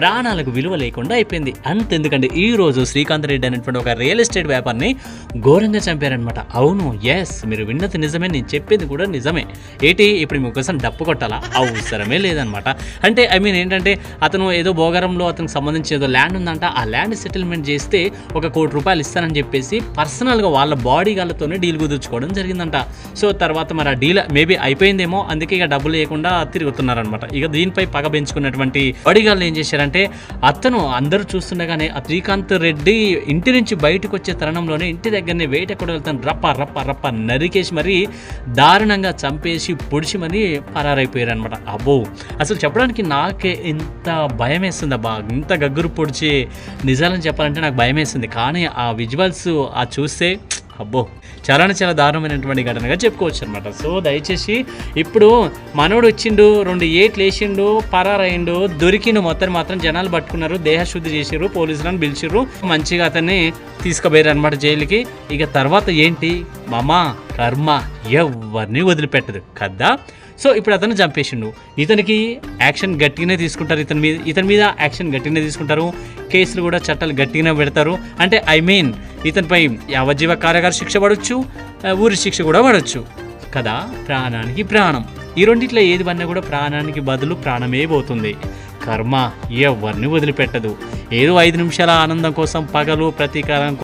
ప్రాణాలకు విలువ లేకుండా అయిపోయింది. అంతెందుకండి ఈ రోజు శ్రీకాంత్ రెడ్డి అనేటువంటి ఒక రియల్ ఎస్టేట్ వ్యాపారిని ఘోరంగా చంపారనమాట అవును ఎస్ మీరు విన్నది నిజమే నేను చెప్పింది కూడా నిజమే. ఏంటి ఇప్పుడు మీకోసం డప్పు కొట్టాలా? అవసరమే లేదనమాట అంటే ఐ మీన్ ఏంటంటే అతను ఏదో భోగరంలో అతనికి సంబంధించి ఏదో ల్యాండ్ ఉందంట ఆ ల్యాండ్ సెటిల్మెంట్ చేస్తే ఒక కోటి రూపాయలు ఇస్తానని చెప్పేసి పర్సనల్గా వాళ్ళ బాడీ గాళ్ళతోనే డీల్ కుదుర్చుకోవడం జరిగిందంట. సో తర్వాత మరి ఆ డీల్ మేబీ అయిపోయిందేమో అందుకే ఇక డబ్బులు లేకుండా తిరుగుతున్నారనమాట ఇక దీనిపై పగ పెంచుకున్నటువంటి బాడీ గాళ్ళు ఏం చేశారంటే అతను అందరూ చూస్తుండగానే ఆ శ్రీకాంత్ రెడ్డి ఇంటి నుంచి బయటకు వచ్చే తరుణంలోనే ఇంటి దగ్గరనే వేట కూడా వెళ్తాను రప్ప రప్ప రప్ప నరికేసి మరి దారుణంగా చంపేసి పొడిచి మరీ పరారైపోయారు అనమాట అబ్బో! అసలు చెప్పడానికి నాకే ఇంత భయం వేస్తుంది అబ్బా. ఇంత గగ్గురు పొడిచి నిజాలని చెప్పాలంటే నాకు భయం వేస్తుంది కానీ ఆ విజువల్స్ ఆ చూస్తే అబ్బో చాలానే చాలా దారుణమైనటువంటి ఘటనగా చెప్పుకోవచ్చు అనమాట సో దయచేసి ఇప్పుడు మనోడు వచ్చిండు రెండు ఏట్లు వేసిండు పరారయిండు దొరికిండు మొత్తం మాత్రం జనాలు పట్టుకున్నారు దేహశుద్ధి చేసిర్రు పోలీసులను పిలిచిర్రు మంచిగా అతన్ని తీసుకుపోయారు అనమాట జైలుకి. ఇక తర్వాత ఏంటి? మమ కర్మ ఎవరిని వదిలిపెట్టదు కదా? సో ఇప్పుడు అతను చంపేసిండు. ఇతనికి యాక్షన్ గట్టిగానే తీసుకుంటారు. ఇతని మీద ఇతని మీద యాక్షన్ గట్టిగానే తీసుకుంటారు. కేసులు కూడా చట్టాలు గట్టిగానే పెడతారు. అంటే ఐ మీన్ ఇతనిపై యావజ్జీవ కారాగార శిక్ష పడవచ్చు ఊరి శిక్ష కూడా పడవచ్చు కదా? ప్రాణానికి ప్రాణం. ఈ రెండిట్లో ఏది పన్నా కూడా ప్రాణానికి బదులు ప్రాణమే పోతుంది. కర్మ ఎవరిని వదిలిపెట్టదు. ఏదో ఐదు నిమిషాల ఆనందం కోసం పగలు ప్రతీకారం